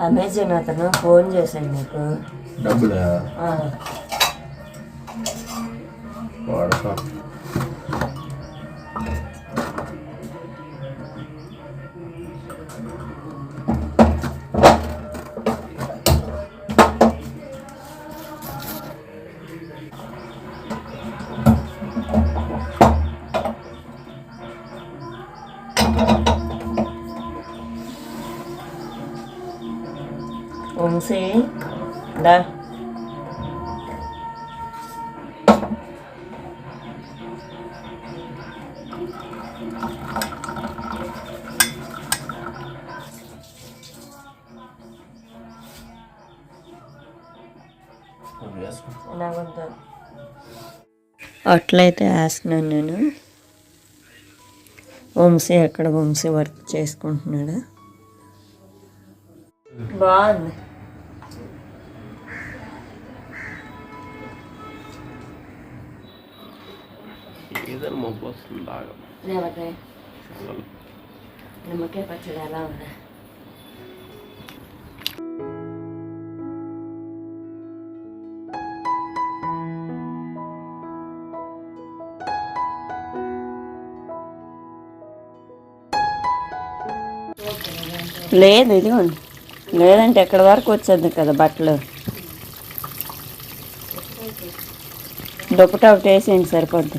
Amazon అతను phone చేశాడు నీకు. డబ్బులా? వంశీ దా అట్లయితే వేస్తున్నాను నేను. వంశీ ఎక్కడ వంశీ వర్క్ చేసుకుంటున్నాడా. బాగుంది. ఏదైనా మబ్బు వస్తుంది బాగా. నిమ్మకాయ. పచ్చడి ఎలా ఉందా? లేదు ఇదిగోండి. లేదంటే ఎక్కడి వరకు వచ్చేది కదా బట్టలు? దుప్పట ఒకటి వేసేయండి సరిపోద్ది.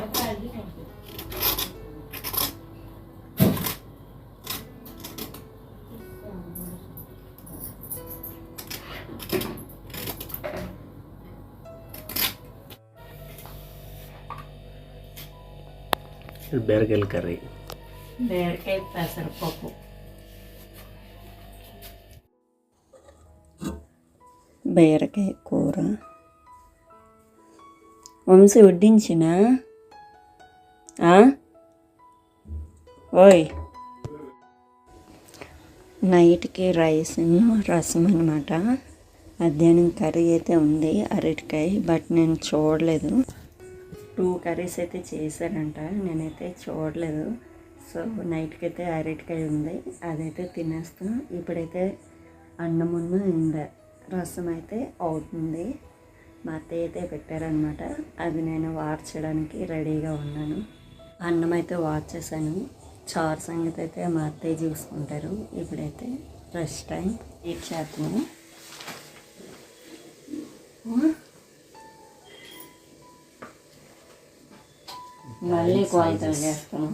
అడ్డేసిందేట బీరకాయల కర్రీ. బీరకాయ పెసరపప్పు. బీరకాయ కూర. వంశీ వడ్డించినా? ఆ? ఓయ్. నైట్కి రైస్ రసం అనమాట మధ్యాహ్నం కర్రీ అయితే ఉంది అరటికాయ బట్ నేను చూడలేదు. టూ కర్రీస్ అయితే చేశారంట నేనైతే చూడలేదు. సో నైట్కి అయితే అరటికాయ ఉంది. అదైతే తినేస్తాం. ఇప్పుడైతే అన్నం ఉన్న ఇంద రసం అయితే అవుతుంది. మా అత్తయ్య అయితే పెట్టారనమాట అది నేను వార్చడానికి రెడీగా ఉన్నాను. అన్నం అయితే వార్చేసాను చారు సంగతి అయితే మా అత్తయ్య చూసుకుంటారు. ఇప్పుడైతే రెస్ట్ టైం. ఈట్ చేస్తున్నాను మళ్ళీ కొలతలు చేస్తాను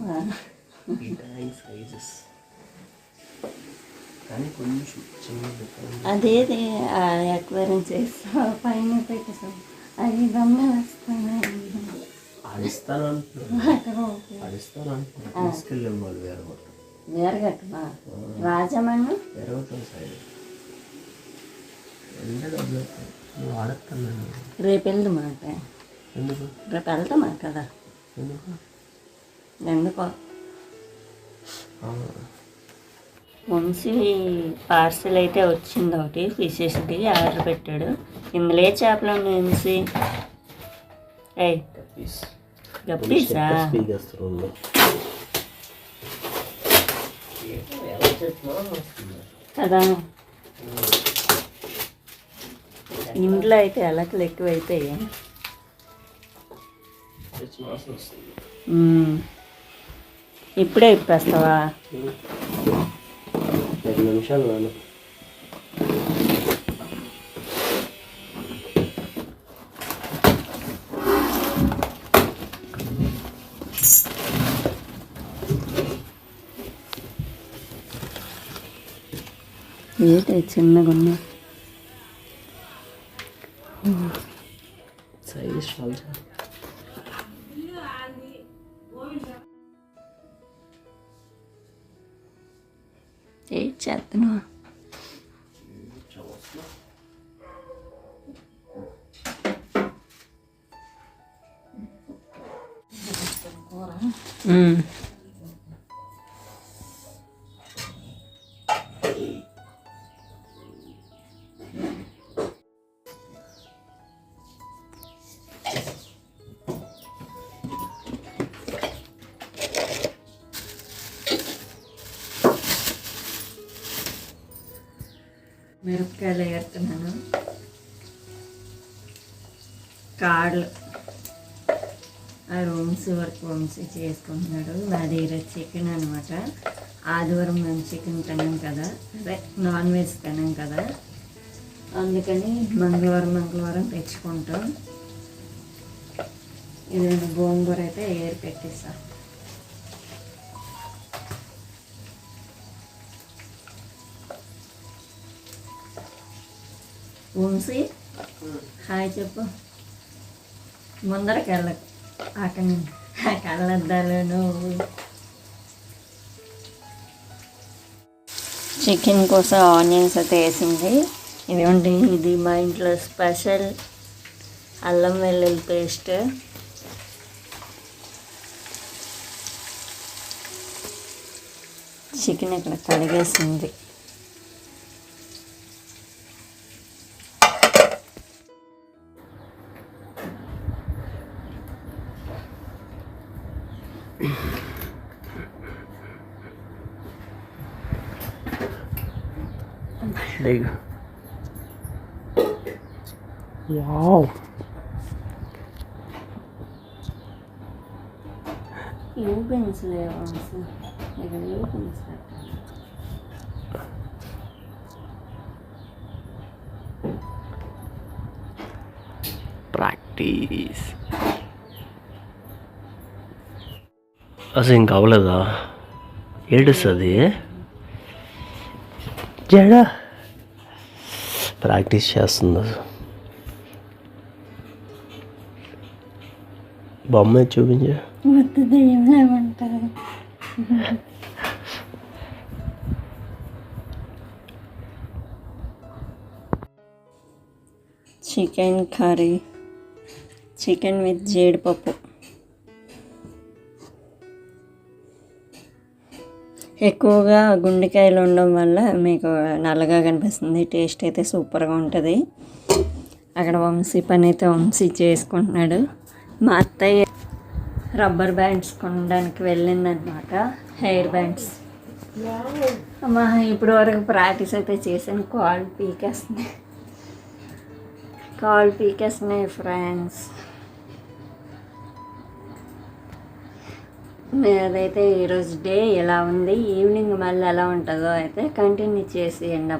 సైజెస్. కానీ కొంచెం చిన్నది అదేది ఎక్వైరం చేస్తా పైన పెట్టేసాం అది గమ్మ వస్తాను ఆడిస్తాను అంటున్నాను ఆడిస్తాను అంటున్నాను తీసుకెళ్ళాం వాళ్ళు వేరే కొట్టు వేరగట్టమా రాజమన్ను వేరే కొట్టాం సైడ్ ఎంత డబ్బులు అవుతాయి? నువ్వు ఆడతాను రేపు వెళ్దామాట ఎందుకు? రేపు వెళ్తామా కదా? ఎందుకు? ఎందుకో? వంశీ పార్సిల్ అయితే వచ్చింది ఒకటి ఫిషెస్ది ఆర్డర్ పెట్టాడు. ఇందులో ఏ చేపలు ఉన్నాయి వంశీ? ఏయ్. గప్పీసా? కదా. ఇంట్లో అయితే ఎలకలు ఎక్కువైతాయి వాసన వస్తుంది. ఇప్పుడే ఇప్పేస్తావా? ఐదు నిమిషాలు నాను ఏంటి చిన్నగా ఉన్నా సైజ్ చాలా ఏ చేస్తున్నావు మ్మ్. మిరపకాయలు వేస్తున్నాను. కాళ్ళు. ఆ రూమ్స్ వరకు రూమ్స్ చేసుకుంటున్నాడు. అది ఈరోజు చికెన్ అనమాట ఆదివారం మేము చికెన్ తినాం కదా. అదే నాన్ వెజ్ తినాం కదా. అందుకని మంగళవారం మంగళవారం తెచ్చుకుంటాం. ఇది గోంగూర అయితే ఏరు పెట్టేస్తాను వంశీ హాయ్ చెప్పు ముందరకి వెళ్ళకు అక్కడ ఆ కళ్ళద్దాలు చికెన్ కోసం ఆనియన్స్ అయితే వేసింది. ఇదిగోండి ఇది మా ఇంట్లో స్పెషల్ అల్లం వెల్లుల్లి పేస్ట్. చికెన్ ఇక్కడ కడిగేసింది. There you go. Wow. Opens there also. Like it opens that practice அசிங்க அவ்வளோதான் எடுசது జడ ప్రాక్టీస్ చేస్తుంది బొమ్మ చూపించు. Chicken curry. చికెన్ విత్ జీడిపప్పు. ఎక్కువగా గుండెకాయలు ఉండడం వల్ల మీకు నల్లగా కనిపిస్తుంది. టేస్ట్ అయితే సూపర్గా ఉంటుంది. అక్కడ వంశీ పని అయితే వంశీ చేసుకుంటున్నాడు. మా అత్తయ్య రబ్బర్ బ్యాండ్స్ కొనడానికి వెళ్ళిందనమాట హెయిర్ బ్యాండ్స్. అమ్మా ఇప్పటి వరకు ప్రాక్టీస్ అయితే చేశాను. కాల్ పీకేస్తున్నాయి. కాల్ పీకేస్తున్నాయి ఫ్రెండ్స్. అదైతే ఈరోజు డే ఎలా ఉంది? ఈవినింగ్ మళ్ళీ ఎలా ఉంటుందో అయితే కంటిన్యూ చేసి ఎండ